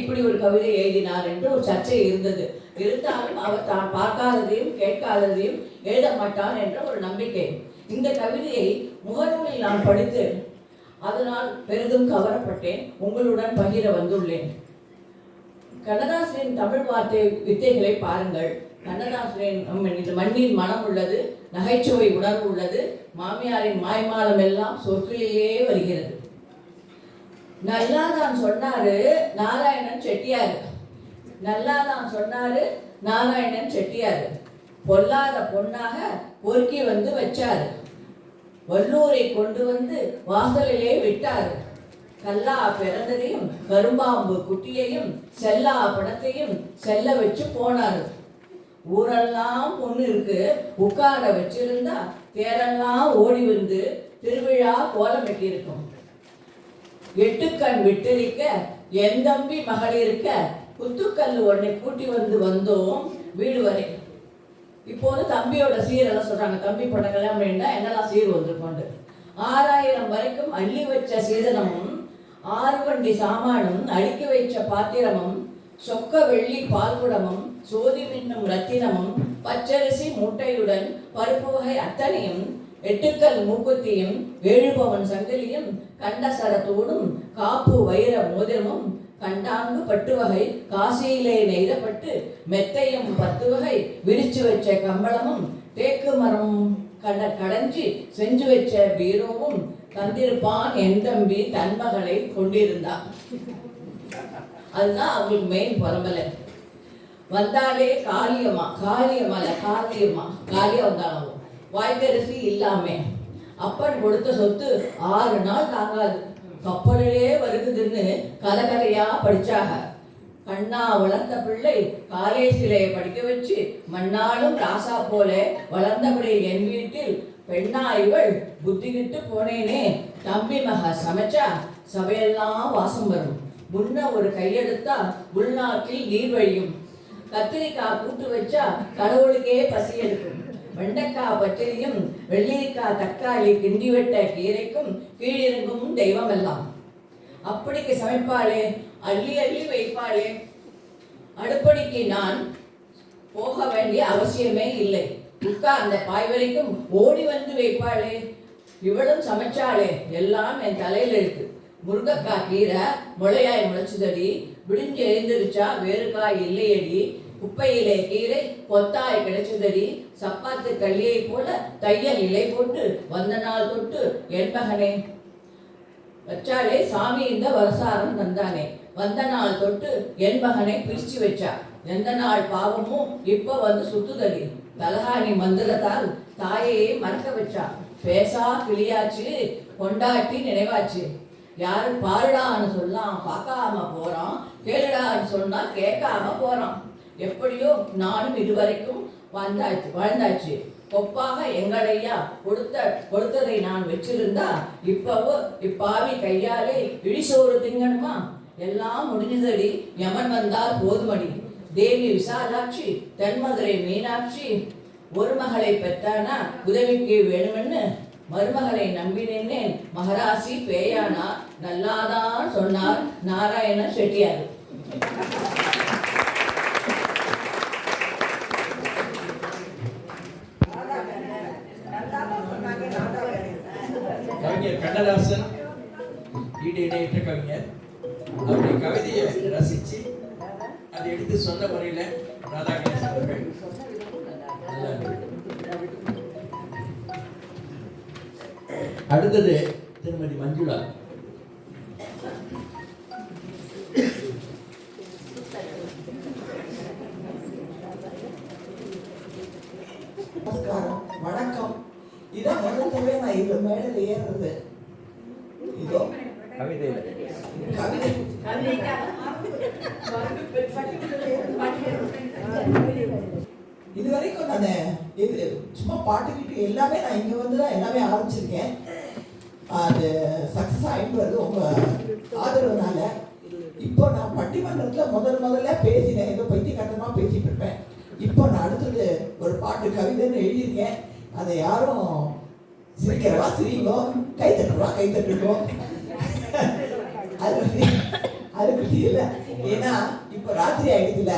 இப்படி ஒரு கவிதை எழுதினார் என்று ஒரு சர்ச்சை இருந்தது. இருந்தாலும் அவர் தான் பார்க்காததையும் கேட்காததையும் எழுத மாட்டான் என்ற ஒரு நம்பிக்கை. இந்த கவிதையை முகநூலில் நான் படித்து அதனால் பெரிதும் கவரப்பட்டேன். உங்களுடன் பகிர வந்துள்ளேன். கண்ணதாசனின் தமிழ் வார்த்தை வித்தைகளை பாருங்கள். கண்ணதாசனின் இந்த மண்ணின் மனம் உள்ளது நகைச்சுவை உணர்வு உள்ளது மாமியாரின் மாய்மாலம் எல்லாம் சொற்களிலேயே வருகிறது. நல்லாதான் சொன்னாரு நாராயணன் செட்டியாரு. நல்லாதான் சொன்னாரு நாராயணன் செட்டியார். பொல்லாத பொண்ணாக பொறுக்கி வந்து வச்சார். வல்லூரை கொண்டு வந்து வாசலிலே விட்டார். கல்லா பிறந்ததையும் கரும்பாம்பு குட்டியையும் செல்லா பணத்தையும் செல்ல வச்சு போனார். ஊரெல்லாம் பொண்ணு இருக்கு உட்கார வச்சிருந்தா தேரெல்லாம் ஓடி வந்து திருவிழா கோலமிட்டிருக்கும் எட்டுக்கண் விட்டிருக்க என் தம்பி மகளிருக்க குத்துக்கல் உடனே கூட்டி வந்து வந்தோம் வீடு வரை. இப்போது தம்பியோட சீரெல்லாம் சொல்றாங்க. தம்பி பொண்ணு கல்யாணம் பண்ணிட்டா என்னெல்லாம் சீர் வந்திருக்கோண்டு ஆறாயிரம் வரைக்கும் அள்ளி வச்ச சீதனமும் ஆறு வண்டி சாமானும் அடுக்கி வைச்ச பாத்திரமும் சொக்க வெள்ளி பால்குடமும் சோதி மின்னும் ரத்தினமும் பச்சரிசி மூட்டையுடன் பருப்பு வகை அத்தனையும் எட்டுக்கல் மூக்குத்தியும் ஏழுபவன் சங்கிலியும் கண்டசரத்தோடும் காப்பு வைர மோதிரமும் கண்டாங்கு பட்டு வகை காசியிலே நெய்தப்பட்டு மெத்தையும் பத்து வகை விரிச்சு வச்ச கம்பளமும் தேக்கு மரம் கட கடைஞ்சி செஞ்சு வச்ச பீரோவும் தந்திருப்பான் என் தம்பி தன் மகளை கொண்டிருந்தான். அதுதான் அவங்களுக்கு மெயின் பரம்பலை வந்தாலே காளியம்மா காளியம்மா இல்ல காளியம்மா காளியா வந்தாலும் வாய்க்கரிசி இல்லாம. அப்பன் கொடுத்த சொத்து ஆறு நாள் தாங்காது. கப்பலிலே வருகுதுன்னு கலகலையா படிச்சாக. கண்ணா வளர்ந்த பிள்ளை காலேஜிலே படிக்க வச்சு மண்ணாலும் ராசா போல வளர்ந்தபடி என் வீட்டில். பெண்ணா இவள் புத்திக்கிட்டு போனேனே. தம்பி மக சமைச்சா சபையெல்லாம் வாசம் வரும். முன்ன ஒரு கையெடுத்தா உள்நாட்டில் நீர் வழியும். கத்திரிக்காய் கூட்டு வச்சா கடவுளுக்கே பசி எடுக்கும். வெண்டைக்காய் பச்சடியும் வெள்ளரிக்காய் தக்காளி கிண்டிவெட்ட கீரைக்கும் கீழிறங்கும் தெய்வம் எல்லாம் அப்படிக்கு சமைப்பாளே அள்ளி அள்ளி வைப்பாளே. அடுப்படிக்கு நான் போக வேண்டிய அவசியமே இல்லை. உட்கா அந்த பாய் வரைக்கும் ஓடி வந்து வைப்பாளே. இவளும் சமைச்சாளே. எல்லாம் என் தலையில் இருக்கு. முருங்கக்காய் கீரை முளையாய் முளைச்சுதடி விடிஞ்சு எழுந்திருச்சா வேறுகாய் இல்லையடி. குப்பையிலே கீரை கொத்தாய் கிடைச்சதடி சப்பாத்து களியை போல தையல் இலை போட்டு வந்த நாள் தொட்டு என்பகனே வச்சாலே சாமி இந்த வரசாரம் தந்தானே. வந்த நாள் தொட்டு என்பகனை பிரிச்சு வச்சா. எந்த நாள் பாவமும் இப்ப வந்து சுத்துதடி. தலகாணி மந்திரத்தால் தாயையே மறக்க வச்சா. பேசா கிளியாச்சு கொண்டாட்டி நினைவாச்சு. யாரு பாருடான்னு சொல்லலாம் பார்க்காம போறோம் கேளுடான்னு சொன்னா கேட்காம போறோம் எப்படியோ நானும் இதுவரைக்கும் வந்தாச்சு வாழ்ந்தாச்சு. கொப்பாக எங்களையா கொடுத்த கொடுத்ததை நான் வச்சிருந்தா இப்பவோ இப்பாவி கையாலே இடிசோறு திங்கணுமா? எல்லாம் முடிஞ்சதடி யமன் வந்தால் போதுமடி. தேவி விசாலாட்சி தென்மதுரை மீனாட்சி ஒரு மகளை பெற்றானா உதவிக்கு வேணும்னு மருமகளை நம்பினேன் மகராசி பேயானா நல்லாதான் சொன்னார் நாராயண செட்டியார். கவிஞர் கண்ணதாசன் ஈடு இணையற்ற கவிஞர். அவருடைய கவிதையை ரசிச்சு அதை எடுத்து சொன்ன முறையில் ராதாகிருஷ்ணன் அவர்கள் அடுத்தது திருமதி மஞ்சுளா. முதல்ல நான் இந்த மேடையில் ஏறுறது. இதோ. கவிதையில். கவிதை. இது வரைக்கும் நான் இது சும்மா பாட்டுக்கிட்டு எல்லாமே நான் இங்கே வந்து தான் எல்லாமே ஆரம்பிச்சிருக்கேன். அது சக்ஸஸ் ஆகிட்டு வருது உங்கள் ஆதரவுனால இப்போ நான் பட்டிமன்றத்தில் முதல் முதல்ல பேசினேன். ஏதோ பைத்தியக்காரமாக பேசிட்டு இருப்பேன். இப்போ நான் அடுத்தது ஒரு பாட்டு கவிதைன்னு எழுதியிருக்கேன். அதை யாரும் சிரிக்கிறவா? சிரிங்கோ கை தட்டுவா கை தட்டுங்கோ? அது வந்து அது இல்ல. ஏன்னா இப்ப ராத்திரி ஆயிடுதுல.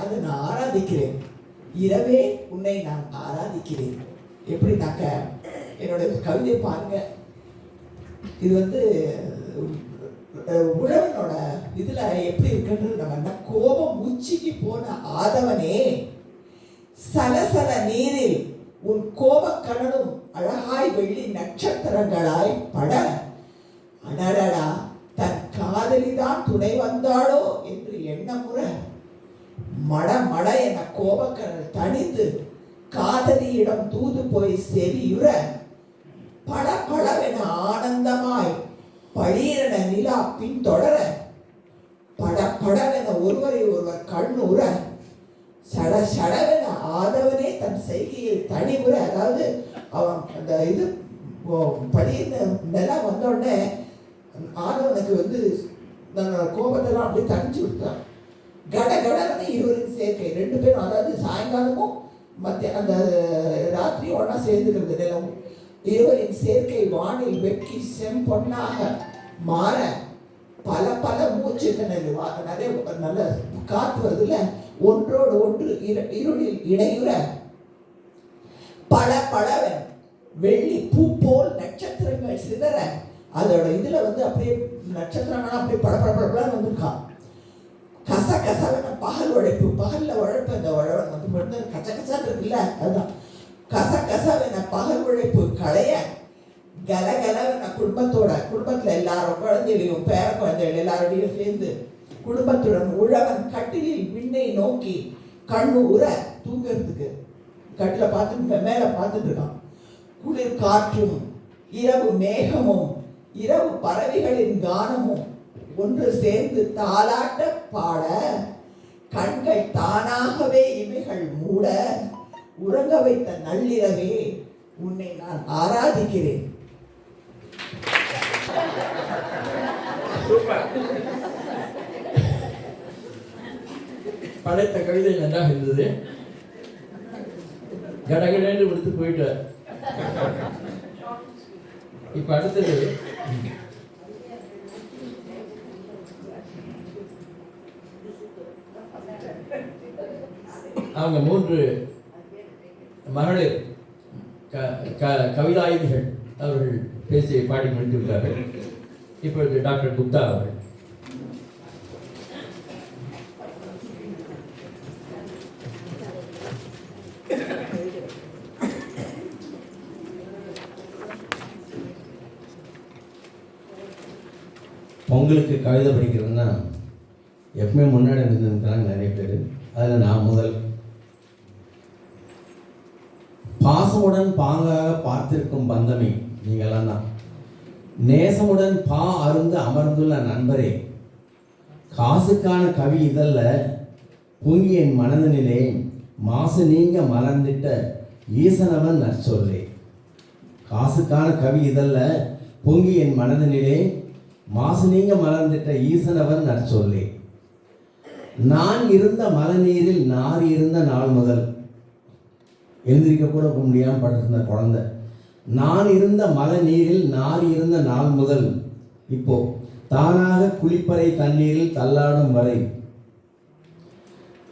அது நான் ஆராதிக்கிறேன். இரவே உன்னை நான் ஆராதிக்கிறேன். எப்படின்னாக்க என்னோட கவிதை பாருங்க. இது வந்து உழவனோட இதுல எப்படி இருக்குன்றது நம்ம என்ன கோபம் உச்சிக்கு போன ஆதவனே சலசல நீரில் உன் கோபக்கடலும் அழகாய் வெள்ளி நட்சத்திரங்களாய் பட அடரடா தன் காதலிதான் துணை வந்தாளோ என்று எண்ணமுற மட மட என கோபக்கரல் தணிந்து காதலியிடம் தூது போய் செவியுற பட படவென ஆனந்தமாய் பளீரென நிலா பின்தொடர பட படவென ஒருவரை ஒருவர் கண்ணுற சட சடவென ஆதவனே தன் செய்கையில் தனிமுறை அதாவது அவன் அந்த இது படின்னு நிலம் வந்த உடனே ஆதவனுக்கு வந்து நாங்கள் கோபத்தெல்லாம் அப்படியே தணிச்சு விட்டான். கட கடன்னு இருவரின் சேர்க்கை. ரெண்டு பேரும் அதாவது சாயங்காலமும் மத்திய அந்த ராத்திரி ஒன்றா சேர்ந்துக்கிறது நிலவும். இருவரின் சேர்க்கை வானில் வெட்கி செம்பொன்னாக மாற பல பல மூச்சு திணறல் நிறைய நல்ல காத்து வருதுல ஒன்றோடு ஒன்று இரு- இருளில் இடையுற பல பலவன் வெள்ளி பூ போல் நட்சத்திரங்கள் சிதற. அதோட இதில் வந்து அப்படியே நட்சத்திரங்கள்லாம் அப்படியே பட பட வந்திருக்கான் கச கசவன பகல் உழைப்பு. பகல்ல உழைப்பு இந்த உழவன் வந்து மட்டும் கச்ச கச்சா இருக்குல்ல அதுதான். கச கசவன பகல் உழைப்பு களைய கலகலவன குடும்பத்தோட குடும்பத்தில் எல்லாரும் குழந்தைகளையும் பேர குழந்தைகள் எல்லாரோடையும் சேர்ந்து குடும்பத்துடன் உழவன் கட்டிலில் விண்ணை நோக்கி கண்ணு உர தூங்குறதுக்கு. கட்டில் பார்த்து மேலே பார்த்துட்டு இருக்கான். குளிர் காற்றும் இரவு மேகமும் இரவு பறவைகளின் கானமும் ஒன்று சேர்ந்து தாளாட்ட பாட கண்கள் தானாகவே இமைகள் மூட உறங்க வைத்த நள்ளிரவே உன்னை நான் ஆராதிக்கிறேன். படைத்த கவிதை நன்றாக இருந்தது. கடகடன்னு விடுத்து போயிட்டார் இப்ப அடுத்தது அவங்க மூன்று மகளிர் க கவிதாயுதிகள் அவர்கள் பேசி பாடி முடித்து விட்டார்கள். இப்பொழுது டாக்டர் குப்தா அவர்கள். உங்களுக்கு கவிதை படிக்கிறதுனா எப்பவுமே முன்னாடி இருந்திருக்கிறாங்க நிறைய பேர். அதில் நான் முதல். பாசமுடன் பாங்காக பார்த்திருக்கும் பந்தமே நீங்களாம் தான். நேசமுடன் பா அருந்து அமர்ந்துள்ள நண்பரே காசுக்கான கவி இதல்ல பொங்கி என் மனதனிலே மாசு நீங்க மறந்துட்ட ஈசனவன் நற்சொல்லே. காசுக்கான கவி இதல்ல பொங்கி என் மனதனிலே மாசு நீங்க மலர்ந்திட்ட ஈசனவர் நற்சொல்லே நான் இருந்த மலநீரில் நார் இருந்த நாள் முதல். எழுந்திருக்க கூட முடியாமல் படுத்திருந்த குழந்தை. நான் இருந்த மலை நீரில் நார் இருந்த நாள் முதல். இப்போ தானாக குளிப்பறை தண்ணீரில் தள்ளாடும் வரை.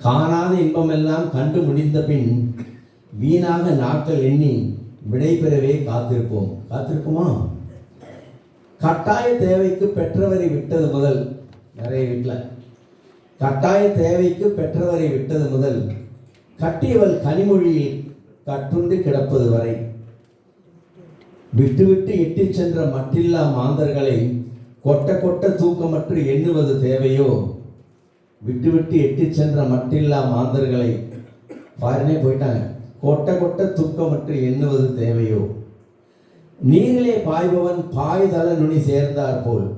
காணாத இன்பமெல்லாம் கண்டு முடிந்த பின் வீணாக நாட்கள் எண்ணி விடைபெறவே காத்திருப்போம். காத்திருக்குமா? கட்டாய தேவைக்கு பெற்றவரை விட்டது முதல். நிறைய வீட்டில் கட்டாய தேவைக்கு பெற்றவரை விட்டது முதல். கட்டியவள் கனிமொழியில் கட்டுண்டு கிடப்பது வரை. விட்டுவிட்டு இட்டுச் சென்ற மட்டில்லா மாந்தர்களை கொட்ட கொட்ட தூக்கமற்று எண்ணுவது தேவையோ? விட்டுவிட்டு எட்டிச் சென்ற மட்டில்லா மாந்தர்களை பாருனே போயிட்டாங்க. கொட்ட கொட்ட தூக்கமற்று எண்ணுவது தேவையோ? நீரிலே பாய்பவன் பாய்தள நுனி சேர்ந்தார் போல்.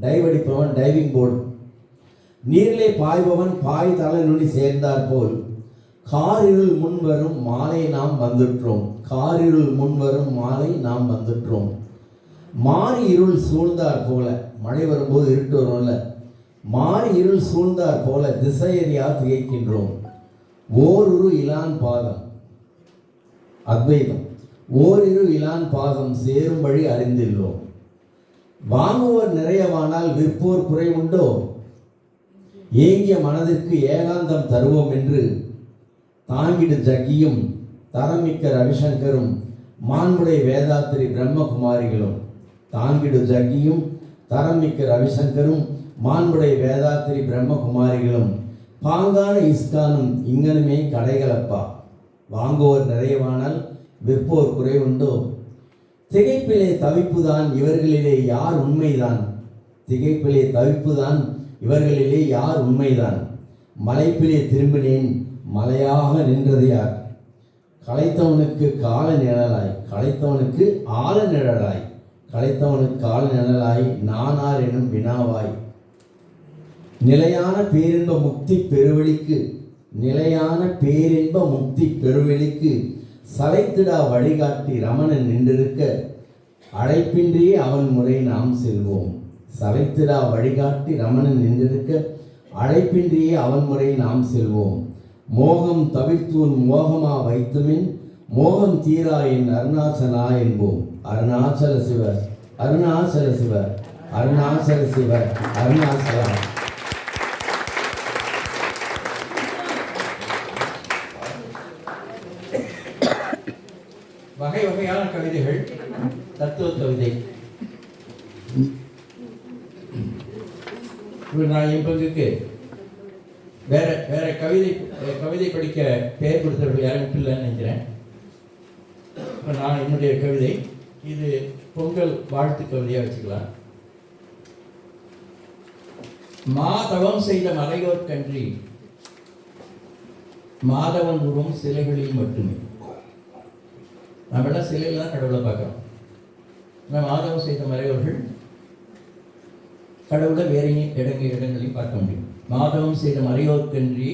டைவடிப்பவன் டைவிங் போர்டு. நீரிலே பாய்பவன் பாய் தலை நுனி சேர்ந்தார் போல். காரிருள் முன்வரும் மாலை நாம் வந்துற்றோம். காரிருள் முன்வரும் மாலை நாம் வந்துற்றோம். மாறி இருள் சூழ்ந்தார் போல. மழை வரும்போது இருட்டு வரும்ல. மாறி இருள் சூழ்ந்தார் போல திசையறியா திகைக்கின்றோம். ஓருரு இலான் பாதம். அத்வைதம். ஓரிரு இலான் பாகம் சேரும் வழி அறிந்தில்லோம் வாங்குவோர் நிறையவானால் விற்போர் குறை உண்டோ? ஏங்கிய மனதிற்கு ஏகாந்தம் தருவோம் என்று தாங்கிடு ஜக்கியும் தரமிக்க ரவிசங்கரும் மாண்புடைய வேதாத்திரி பிரம்மகுமாரிகளும் தாங்கிடு ஜக்கியும் தரமிக்க ரவிசங்கரும் மாண்புடைய வேதாத்திரி பிரம்மகுமாரிகளும் பாங்கான இஸ்கானும் இங்கனுமே கடைகளப்பா. வாங்குவோர் நிறையவானால் விற்போர் குறைவுண்டோ? திகைப்பிலே தவிப்புதான் இவர்களிலே யார் உண்மைதான்? திகைப்பிலே தவிப்புதான் இவர்களிலே யார் உண்மைதான்? மலைப்பிலே திரும்பினேன் மலையாக நின்றது யார்? களைத்தவனுக்கு கால நிழலாய் களைத்தவனுக்கு ஆழ நிழலாய் களைத்தவனுக்கு கால நிழலாய் நானார் எனும் வினாவாய். நிலையான பேரின்ப முக்தி பெருவெளிக்கு நிலையான பேரின்ப முக்தி பெருவெளிக்கு சளைத்திடா வழிகாட்டி ரமணன் நின்றிருக்க அழைப்பின்றியே அவன் முறை நாம் செல்வோம். சளைத்திடா வழிகாட்டி ரமணன் நின்றிருக்க அழைப்பின்றியே அவன் முறை நாம் செல்வோம். மோகம் தவிர்த்தூன் மோகமா வைத்துமின் மோகம் தீரா என் அருணாச்சலா என்போம். அருணாச்சல சிவர் அருணாச்சல சிவர் அருணாச்சல சிவர் அருணாச்சலா வகை வகையான கவிதைகள் தத்துவ கவிதை. நான் என் பங்குக்கு வேற வேற கவிதை கவிதை படிக்க பெயர் கொடுத்தவர்கள் யாரும் இல்லைன்னு நினைக்கிறேன். இப்போ நான் என்னுடைய கவிதை இது பொங்கல் வாழ்த்து கவிதையா வச்சுக்கலாம். மாதவம் செய்த மலையோர் கன்றி மாதவன் உருவம் சிலைகளில் மட்டுமே. நம்ம எல்லாம் சிலையில் தான் கடவுளை பார்க்குறோம். நம்ம மாதவம் செய்த மறைவர்கள் கடவுளை வேற எங்கேயும் இடங்க இடங்களையும் பார்க்க முடியும். மாதவம் செய்த மறையோர்க்கன்றி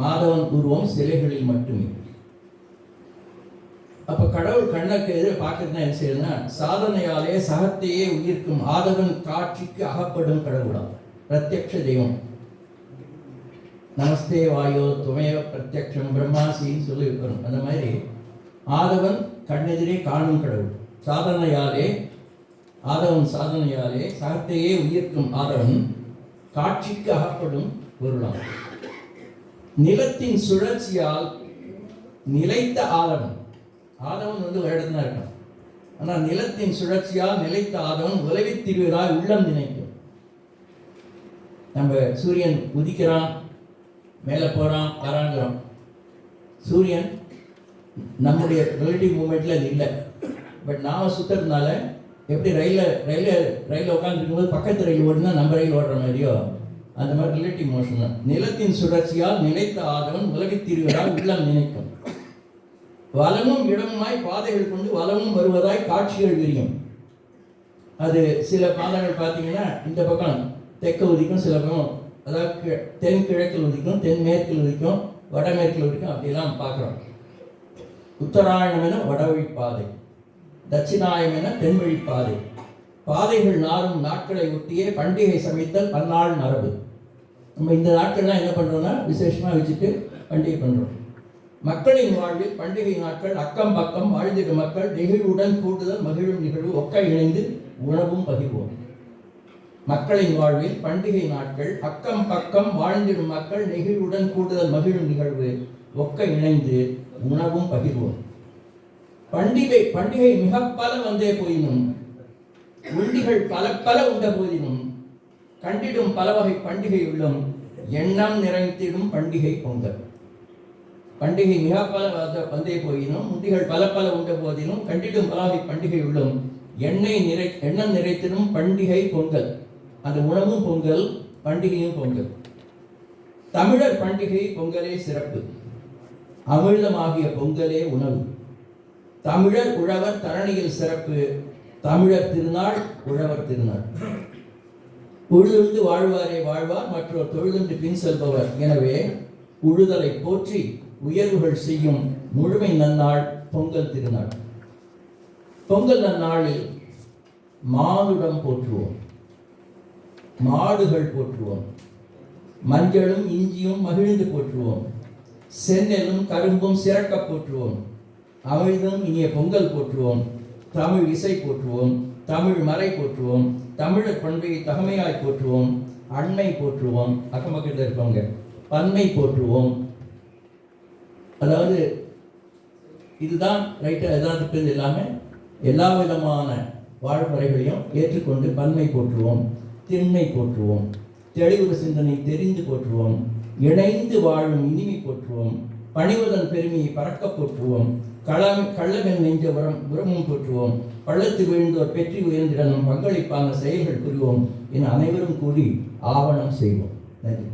மாதவன் உருவம் சிலைகளில் மட்டுமே. அப்போ கடவுள் கண்ணுக்கு எதிர பார்க்கறதுனா என்ன செய்யணும்னா சாதனையாலே சகத்தையே உயிர்க்கும் ஆதவன் காட்சிக்கு அகப்படும் கடவுளாம். பிரத்யக்ஷ தெய்வம். நமஸ்தே வாயோ துமையோ பிரத்யக்ஷம் பிரம்மாசின்னு சொல்லி இருக்கணும் அந்த மாதிரி ஆதவன் கண்ணெதிரே காணும் கடவுள். சாதனையாலே ஆதவன் சாதனையாலே சகத்தையே உயிர்க்கும் ஆதவன். காட்சிக்கு அகப்படும் பொருளாம். நிலத்தின் சுழற்சியால் நிலைத்த ஆதவன். ஆதவன் வந்து ஒரு இடத்துல தான் இருக்கான். ஆனால் நிலத்தின் சுழற்சியால் நிலைத்த ஆதவன் உலகித் திருவிழாய் உள்ளம் நினைக்கும். நம்ம சூரியன் உதிக்கிறான் மேலே போகிறான் வராங்கிறோம் சூரியன் நம்முடைய ரிலேட்டிவ் மூமெண்ட்டில் அது இல்லை. பட் நாம் சுற்றுறதுனால எப்படி ரயிலில் ரயிலில் ரயிலில் உட்காந்துருக்கும் போது பக்கத்து ரயில் ஓடுனா நம்ம ரயில் ஓடுற மாதிரியோ? அந்த மாதிரி ரிலேட்டிவ் மோஷன் தான். நிலத்தின் சுழற்சியால் நினைத்த ஆதவன் உலகத் தீர்வுகளால் உள்ளம் நினைக்கும். வளமும் இடமுமாய் பாதைகள் கொண்டு வளமும் வருவதாய் காட்சிகள் விரியும். அது சில பாதைகள் பார்த்தீங்கன்னா இந்த பக்கம் தெற்கு உதிக்கும் சில பக்கம் அதாவது கி- தென் கிழக்கில் உதிக்கும் தென் மேற்கில் உதிக்கும் வடமேற்கில் உதிக்கும் அப்படிலாம் பார்க்குறோம். உத்தராயணம் என வடவழி பாதை தட்சிணாயம் என தென்வழி பாதை பாதைகள் நாளும் நாட்களை ஒட்டியே பண்டிகை சமைத்தல் பன்னாள் மரபு. நம்ம இந்த நாட்கள்லாம் என்ன பண்ணுறோம்னா விசேஷமாக வச்சுட்டு பண்டிகை பண்ணுறோம் மக்களின் வாழ்வில் பண்டிகை நாட்கள் அக்கம் பக்கம் வாழ்ந்திரு மக்கள் நெகிழ்வுடன் கூடுதல் மகிழும் நிகழ்வு ஒக்க இணைந்து உணவும் பகிர்வோம். மக்களின் வாழ்வில் பண்டிகை நாட்கள் அக்கம் பக்கம் வாழ்ந்திடும் மக்கள் நெகிழ்வுடன் கூடுதல் மகிழும் நிகழ்வு ஒக்க இணைந்து உணவும் பகிர்வோம். பண்டிகை பண்டிகை மிக பல வந்தே போயினும் உண்டிகள் பல பல உண்ட போதினும் கண்டிடும் பல வகை பண்டிகை உள்ளும் எண்ணம் நிறைந்திடும் பண்டிகை பொங்கல். பண்டிகை மிக பல வந்த- வந்தே போயினும் உண்டிகள் பல பல உண்ட போதினும் கண்டிடும் பல வகை பண்டிகை உள்ளும் எண்ணெய் நிறை எண்ணம் நிறைத்திடும் பண்டிகை பொங்கல். அந்த உணவும் பொங்கல் பண்டிகையும் பொங்கல். தமிழர் பண்டிகை பொங்கலே சிறப்பு. அமிழ்தமாகிய பொங்கலே உணவு. தமிழர் உழவர் தரணியில் சிறப்பு தமிழர் திருநாள் உழவர் திருநாள். உழுதுண்டு வாழ்வாரே வாழ்வார் மற்றொரு தொழுதுண்டு பின் செல்பவர். எனவே உழுதலை போற்றி உயர்வுகள் செய்யும் முழுமை நன்னாள் பொங்கல் திருநாள். பொங்கல் நன்னாளில் மாதுடம் போற்றுவோம். மாடுகள் போற்றுவோம். மஞ்சளும் இஞ்சியும் மகிழ்ந்து போற்றுவோம். செந்நெல்லும் கரும்பும் சிறக்க போற்றுவோம். அமிழ்தும் இனிய பொங்கல் போற்றுவோம். தமிழ் இசை போற்றுவோம். தமிழ் மறை போற்றுவோம். தமிழர் பண்பை தகமையாய் போற்றுவோம். அண்மை போற்றுவோம். அக்கம் பக்கத்தில் இருக்கவங்க. பன்மை போற்றுவோம். அதாவது இதுதான் ரைட்டு யதார்த்தத்தில் இல்லாமல் எல்லா விதமான வாழ்முறைகளையும் ஏற்றுக்கொண்டு பன்மை போற்றுவோம். திண்மை போற்றுவோம். தெளிவு சிந்தனை தெரிந்து போற்றுவோம். இணைந்து வாழும் இனிமை போற்றுவோம். பணிவதன் பெருமையை பறக்க போற்றுவோம். களம் கள்ளவன் நெஞ்ச உரம் உரமும் போற்றுவோம். பள்ளத்து விழுந்தோர் பெற்றி உயர்ந்திடனும் பங்களிப்பான செயல்கள் புரிவோம். என அனைவரும் கூடி ஆவணம் செய்வோம். நன்றி.